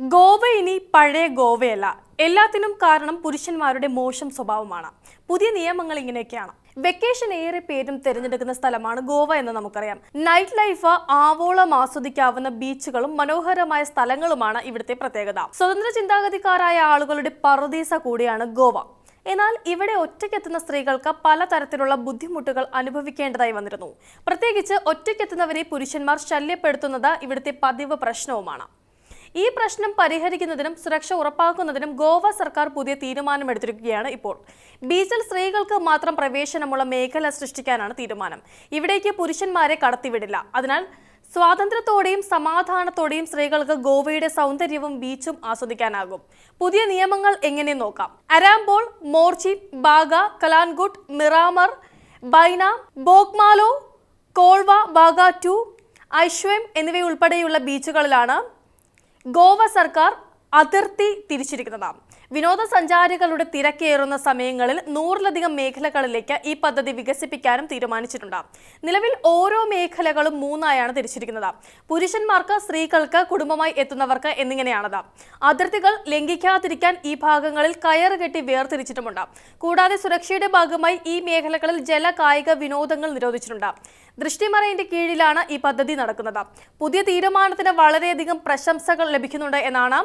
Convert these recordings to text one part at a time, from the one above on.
ഗോവ ഇനി പഴയ ഗോവയല്ല. എല്ലാത്തിനും കാരണം പുരുഷന്മാരുടെ മോശം സ്വഭാവമാണ്. പുതിയ നിയമങ്ങൾ ഇങ്ങനെയൊക്കെയാണ്. വെക്കേഷൻ ഏറെ പേരും തിരഞ്ഞെടുക്കുന്ന സ്ഥലമാണ് ഗോവ എന്ന് നമുക്കറിയാം. നൈറ്റ് ലൈഫ് ആവോളം ആസ്വദിക്കാവുന്ന ബീച്ചുകളും മനോഹരമായ സ്ഥലങ്ങളുമാണ് ഇവിടുത്തെ പ്രത്യേകത. സ്വതന്ത്ര ചിന്താഗതിക്കാരായ ആളുകളുടെ പറുദീസ കൂടിയാണ് ഗോവ. എന്നാൽ ഇവിടെ ഒറ്റയ്ക്കെത്തുന്ന സ്ത്രീകൾക്ക് പലതരത്തിലുള്ള ബുദ്ധിമുട്ടുകൾ അനുഭവിക്കേണ്ടതായി വന്നിരുന്നു. പ്രത്യേകിച്ച് ഒറ്റയ്ക്കെത്തുന്നവരെ പുരുഷന്മാർ ശല്യപ്പെടുത്തുന്നത് ഇവിടുത്തെ പതിവ് പ്രശ്നവുമാണ്. ഈ പ്രശ്നം പരിഹരിക്കുന്നതിനും സുരക്ഷ ഉറപ്പാക്കുന്നതിനും ഗോവ സർക്കാർ പുതിയ തീരുമാനമെടുത്തിരിക്കുകയാണ് ഇപ്പോൾ. ബീച്ചിൽ സ്ത്രീകൾക്ക് മാത്രം പ്രവേശനമുള്ള മേഖല സൃഷ്ടിക്കാനാണ് തീരുമാനം. ഇവിടേക്ക് പുരുഷന്മാരെ കടത്തിവിടില്ല. അതിനാൽ സ്വാതന്ത്ര്യത്തോടെയും സമാധാനത്തോടെയും സ്ത്രീകൾക്ക് ഗോവയുടെ സൗന്ദര്യവും ബീച്ചും ആസ്വദിക്കാനാകും. പുതിയ നിയമങ്ങൾ എങ്ങനെ നോക്കാം? അരാംബോൾ മോർച്ചി ബാഗ കലാൻഗുട്ട് മിറാമർ ബൈന ബോക്മാലോ കോൾവ ബാഗ ടു ഐശ്വം എന്നിവയുൾപ്പെടെയുള്ള ബീച്ചുകളിലാണ് ഗോവ സർക്കാർ അതിർത്തി തിരിച്ചിരിക്കുന്നത് വിനോദസഞ്ചാരികളുടെ തിരക്കേറുന്ന സമയങ്ങളിൽ നൂറിലധികം മേഖലകളിലേക്ക് ഈ പദ്ധതി വികസിപ്പിക്കാനും തീരുമാനിച്ചിട്ടുണ്ട്. നിലവിൽ ഓരോ മേഖലകളും മൂന്നായാണ് തിരിച്ചിരിക്കുന്നത്. പുരുഷന്മാർക്ക് സ്ത്രീകൾക്ക് കുടുംബമായി എത്തുന്നവർക്ക് എന്നിങ്ങനെയാണത്. അതിർത്തികൾ ലംഘിക്കാതിരിക്കാൻ ഈ ഭാഗങ്ങളിൽ കയറുകെട്ടി വേർതിരിച്ചിട്ടുമുണ്ട്. കൂടാതെ സുരക്ഷയുടെ ഭാഗമായി ഈ മേഖലകളിൽ ജല കായിക വിനോദങ്ങൾ നിരോധിച്ചിട്ടുണ്ട്. ദൃഷ്ടിമറയിന്റെ കീഴിലാണ് ഈ പദ്ധതി നടക്കുന്നത്. പുതിയ തീരുമാനത്തിന് വളരെയധികം പ്രശംസകൾ ലഭിക്കുന്നുണ്ട് എന്നാണ്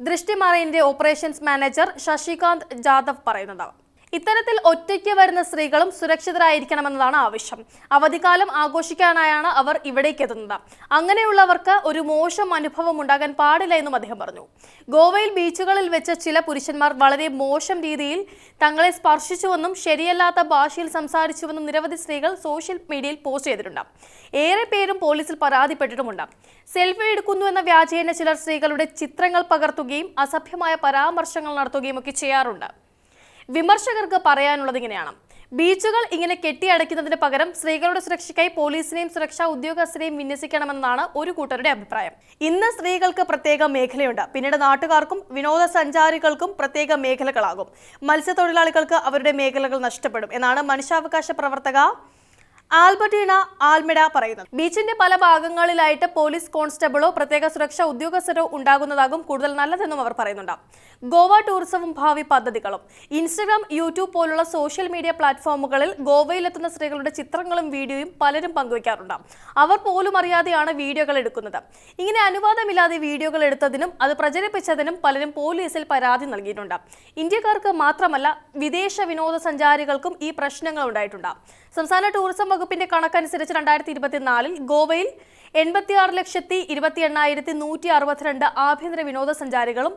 ദൃഷ്ടിമറയിന്റെ ഓപ്പറേഷൻസ് മാനേജർ ശശികാന്ത് ജാദവ് പറയുന്നത് ഇത്തരത്തിൽ ഒറ്റയ്ക്ക് വരുന്ന സ്ത്രീകളും സുരക്ഷിതരായിരിക്കണമെന്നതാണ് ആവശ്യം. അവധിക്കാലം ആഘോഷിക്കാനായാണ് അവർ ഇവിടേക്ക് എത്തുന്നത്. അങ്ങനെയുള്ളവർക്ക് ഒരു മോശം അനുഭവം ഉണ്ടാകാൻ പാടില്ല എന്നും അദ്ദേഹം പറഞ്ഞു. ഗോവയിൽ ബീച്ചുകളിൽ വെച്ച് ചില പുരുഷന്മാർ വളരെ മോശം രീതിയിൽ തങ്ങളെ സ്പർശിച്ചുവെന്നും ശരിയല്ലാത്ത ഭാഷയിൽ സംസാരിച്ചുവെന്നും നിരവധി സ്ത്രീകൾ സോഷ്യൽ മീഡിയയിൽ പോസ്റ്റ് ചെയ്തിട്ടുണ്ട്. ഏറെ പേരും പോലീസിൽ പരാതിപ്പെട്ടിട്ടുമുണ്ട്. സെൽഫി എടുക്കുന്നു എന്ന വ്യാജേന ചിലർ സ്ത്രീകളുടെ ചിത്രങ്ങൾ പകർത്തുകയും അസഭ്യമായ പരാമർശങ്ങൾ നടത്തുകയും ഒക്കെ ചെയ്യാറുണ്ട്. വിമർശകർക്ക് പറയാനുള്ളത് ഇങ്ങനെയാണ്. ബീച്ചുകൾ ഇങ്ങനെ കെട്ടിയടയ്ക്കുന്നതിന് പകരം സ്ത്രീകളുടെ സുരക്ഷയ്ക്കായി പോലീസിനെയും സുരക്ഷാ ഉദ്യോഗസ്ഥരെയും വിന്യസിക്കണമെന്നാണ് ഒരു കൂട്ടരുടെ അഭിപ്രായം. ഇന്ന് സ്ത്രീകൾക്ക് പ്രത്യേക മേഖലയുണ്ട്. പിന്നീട് നാട്ടുകാർക്കും വിനോദസഞ്ചാരികൾക്കും പ്രത്യേക മേഖലകളാകും. മത്സ്യത്തൊഴിലാളികൾക്ക് അവരുടെ മേഖലകൾ നഷ്ടപ്പെടും എന്നാണ് മനുഷ്യാവകാശ പ്രവർത്തക ആൽബർട്ടീന ആൽമിഡ പറയുന്നത്. ബീച്ചിന്റെ പല ഭാഗങ്ങളിലായിട്ട് പോലീസ് കോൺസ്റ്റബിളോ പ്രത്യേക സുരക്ഷാ ഉദ്യോഗസ്ഥരോ ഉണ്ടാകുന്നതാകും കൂടുതൽ നല്ലതെന്നും അവർ പറയുന്നുണ്ട്. ഗോവ ടൂറിസവും ഭാവി പദ്ധതികളും. ഇൻസ്റ്റഗ്രാം യൂട്യൂബ് പോലുള്ള സോഷ്യൽ മീഡിയ പ്ലാറ്റ്ഫോമുകളിൽ ഗോവയിലെത്തുന്ന സ്ത്രീകളുടെ ചിത്രങ്ങളും വീഡിയോയും പലരും പങ്കുവയ്ക്കാറുണ്ട് അവർ പോലും അറിയാതെയാണ് വീഡിയോകൾ എടുക്കുന്നത്. ഇങ്ങനെ അനുവാദമില്ലാതെ വീഡിയോകൾ എടുത്തതിനും അത് പ്രചരിപ്പിച്ചതിനും പലരും പോലീസിൽ പരാതി നൽകിയിട്ടുണ്ട്. ഇന്ത്യക്കാർക്ക് മാത്രമല്ല വിദേശ വിനോദസഞ്ചാരികൾക്കും ഈ പ്രശ്നങ്ങൾ ഉണ്ടായിട്ടുണ്ട്. സംസ്ഥാന ടൂറിസം വകുപ്പിന്റെ കണക്കനുസരിച്ച് രണ്ടായിരത്തി ഇരുപത്തിനാലിൽ ഗോവയിൽ എൺപത്തിയാറ് ലക്ഷത്തി ഇരുപത്തി എണ്ണായിരത്തി നൂറ്റി അറുപത്തിരണ്ട് ആഭ്യന്തര വിനോദസഞ്ചാരികളും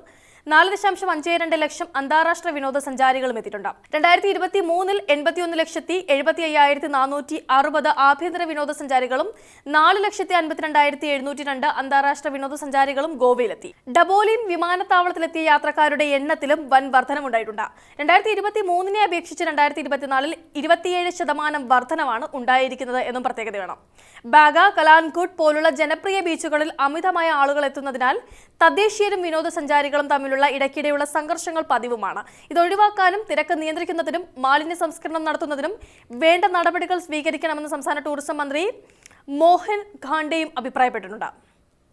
നാല് ദശാംശം അഞ്ച് രണ്ട് ലക്ഷം അന്താരാഷ്ട്ര വിനോദസഞ്ചാരികളും എത്തിയിട്ടുണ്ട്. രണ്ടായിരത്തി ഇരുപത്തി മൂന്നിൽ എൺപത്തിയൊന്ന് ലക്ഷത്തി എഴുപത്തി അയ്യായിരത്തി നാനൂറ്റി അറുപത് ആഭ്യന്തര വിനോദസഞ്ചാരികളും നാല് ലക്ഷത്തി അൻപത്തിരണ്ടായിരത്തി എഴുന്നൂറ്റി രണ്ട് അന്താരാഷ്ട്ര വിനോദസഞ്ചാരികളും ഗോവയിലെത്തി. ഡബോലിം വിമാനത്താവളത്തിലെത്തിയ യാത്രക്കാരുടെ എണ്ണത്തിലും വൻ വർധനമുണ്ടായിട്ടുണ്ട്. രണ്ടായിരത്തി ഇരുപത്തി മൂന്നിനെ അപേക്ഷിച്ച് രണ്ടായിരത്തി ഇരുപത്തിനാലിൽ ഇരുപത്തിയേഴ് ശതമാനം വർധനമാണ് ഉണ്ടായിരിക്കുന്നത് എന്നും പ്രത്യേകത വേണം. ബാഗ കലാൻകൂട്ട് പോലുള്ള ജനപ്രിയ ബീച്ചുകളിൽ അമിതമായ ആളുകൾ എത്തുന്നതിനാൽ തദ്ദേശീയരും വിനോദസഞ്ചാരികളും തമ്മിലുള്ള ഇടയ്ക്കിടെയുള്ള സംഘർഷങ്ങൾ പതിവുമാണ്. ഇത് ഒഴിവാക്കാനും തിരക്ക് നിയന്ത്രിക്കുന്നതിനും മാലിന്യ സംസ്കരണം നടത്തുന്നതിനും വേണ്ട നടപടികൾ സ്വീകരിക്കണമെന്ന് സംസ്ഥാന ടൂറിസം മന്ത്രി മോഹൻ ഖാണ്ഡെയും അഭിപ്രായപ്പെട്ടിട്ടുണ്ട്.